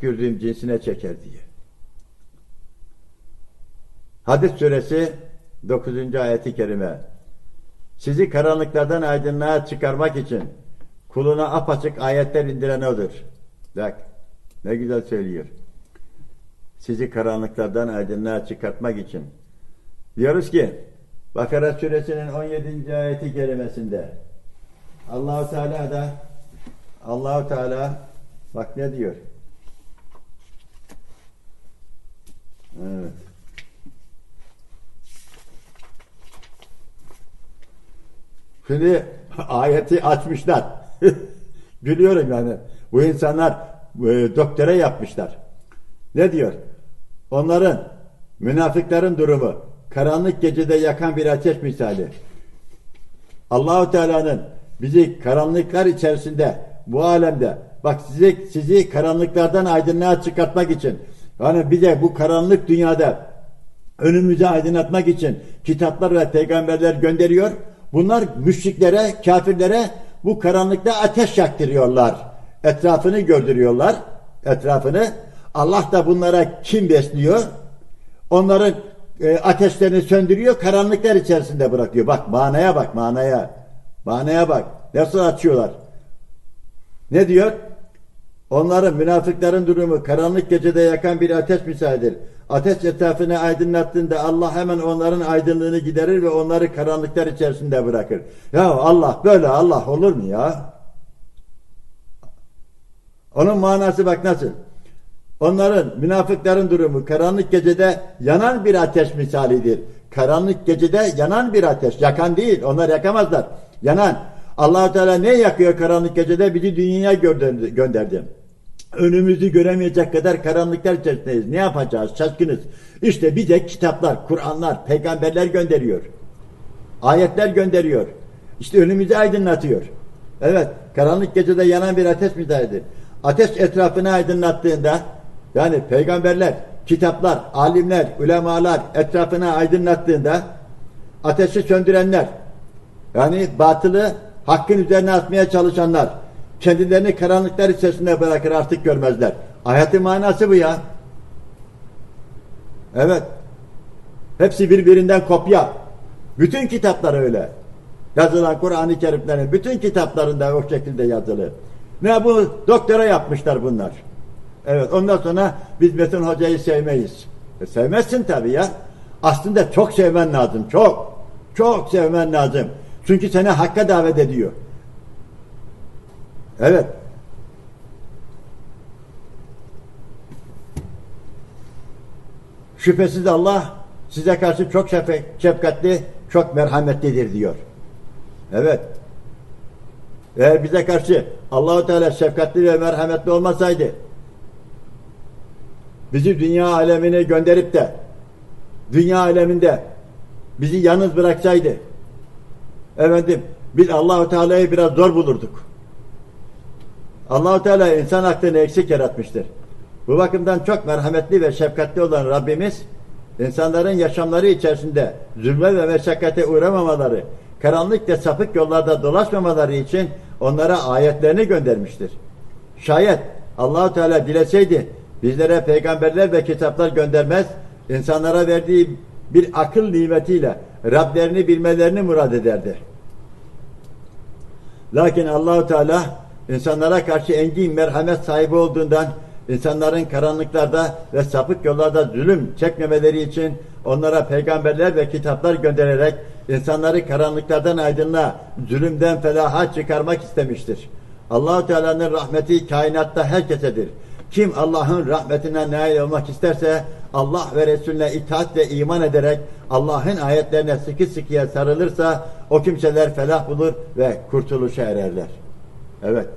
tükürdüğüm cinsine çeker diye. Hadis suresi 9. ayeti kerime. Sizi karanlıklardan aydınlığa çıkarmak için kuluna apaçık ayetler indiren odur. Bak ne güzel söylüyor. Sizi karanlıklardan aydınlığa çıkartmak için. Diyoruz ki Bakara suresinin 17. ayeti kerimesinde Allahu Teala da Allahu Teala bak ne diyor? Şimdi ayeti açmışlar. Gülüyorum yani. Bu insanlar e, doktora yapmışlar. Ne diyor? Onların münafıkların durumu karanlık gecede yakan bir ateş misali. Allahu Teala'nın bizi karanlıklar içerisinde bu alemde bak sizi sizi karanlıklardan aydınlığa çıkartmak için yani bize bu karanlık dünyada önümüzü aydınlatmak için kitaplar ve peygamberler gönderiyor. Bunlar müşriklere, kafirlere bu karanlıkta ateş yaktırıyorlar. Etrafını gördürüyorlar. Etrafını. Allah da bunlara kim besliyor? Onların e, ateşlerini söndürüyor, karanlıklar içerisinde bırakıyor. Bak manaya bak manaya. Manaya bak. Nasıl açıyorlar? Ne diyor? Onların münafıkların durumu karanlık gecede yakan bir ateş misalidir. Ateş etrafını aydınlattığında Allah hemen onların aydınlığını giderir ve onları karanlıklar içerisinde bırakır. Ya Allah böyle Allah olur mu ya? Onun manası bak nasıl? Onların münafıkların durumu karanlık gecede yanan bir ateş misalidir. Karanlık gecede yanan bir ateş. Yakan değil. Onlar yakamazlar. Yanan. allah Teala ne yakıyor karanlık gecede? Bizi dünyaya gönderdi. Önümüzü göremeyecek kadar karanlıklar içerisindeyiz. Ne yapacağız? Şaşkınız. İşte bize kitaplar, Kur'anlar, peygamberler gönderiyor. Ayetler gönderiyor. İşte önümüzü aydınlatıyor. Evet, karanlık gecede yanan bir ateş misalidir. Ateş etrafını aydınlattığında yani peygamberler, kitaplar, alimler, ulemalar etrafını aydınlattığında ateşi söndürenler yani batılı hakkın üzerine atmaya çalışanlar kendilerini karanlıklar içerisinde bırakır artık görmezler. Ayetin manası bu ya. Evet. Hepsi birbirinden kopya. Bütün kitaplar öyle. Yazılan Kur'an-ı Kerimlerin bütün kitaplarında o şekilde yazılı. Ne bu doktora yapmışlar bunlar. Evet ondan sonra biz Metin Hoca'yı sevmeyiz. E, sevmezsin tabii ya. Aslında çok sevmen lazım. Çok. Çok sevmen lazım. Çünkü seni hakka davet ediyor. Evet. Şüphesiz Allah size karşı çok şefkatli, çok merhametlidir diyor. Evet. Eğer bize karşı Allahu Teala şefkatli ve merhametli olmasaydı bizi dünya alemine gönderip de dünya aleminde bizi yalnız bıraksaydı efendim biz Allahu Teala'yı biraz zor bulurduk. Allahu Teala insan aklını eksik yaratmıştır. Bu bakımdan çok merhametli ve şefkatli olan Rabbimiz insanların yaşamları içerisinde zulme ve meşakkate uğramamaları, karanlık ve sapık yollarda dolaşmamaları için onlara ayetlerini göndermiştir. Şayet Allahu Teala dileseydi bizlere peygamberler ve kitaplar göndermez, insanlara verdiği bir akıl nimetiyle Rablerini bilmelerini murad ederdi. Lakin Allahu Teala insanlara karşı engin merhamet sahibi olduğundan insanların karanlıklarda ve sapık yollarda zulüm çekmemeleri için onlara peygamberler ve kitaplar göndererek insanları karanlıklardan aydınlığa, zulümden felaha çıkarmak istemiştir. Allahu Teala'nın rahmeti kainatta herkesedir. Kim Allah'ın rahmetine nail olmak isterse Allah ve Resulüne itaat ve iman ederek Allah'ın ayetlerine sıkı sıkıya sarılırsa o kimseler felah bulur ve kurtuluşa ererler. Evet.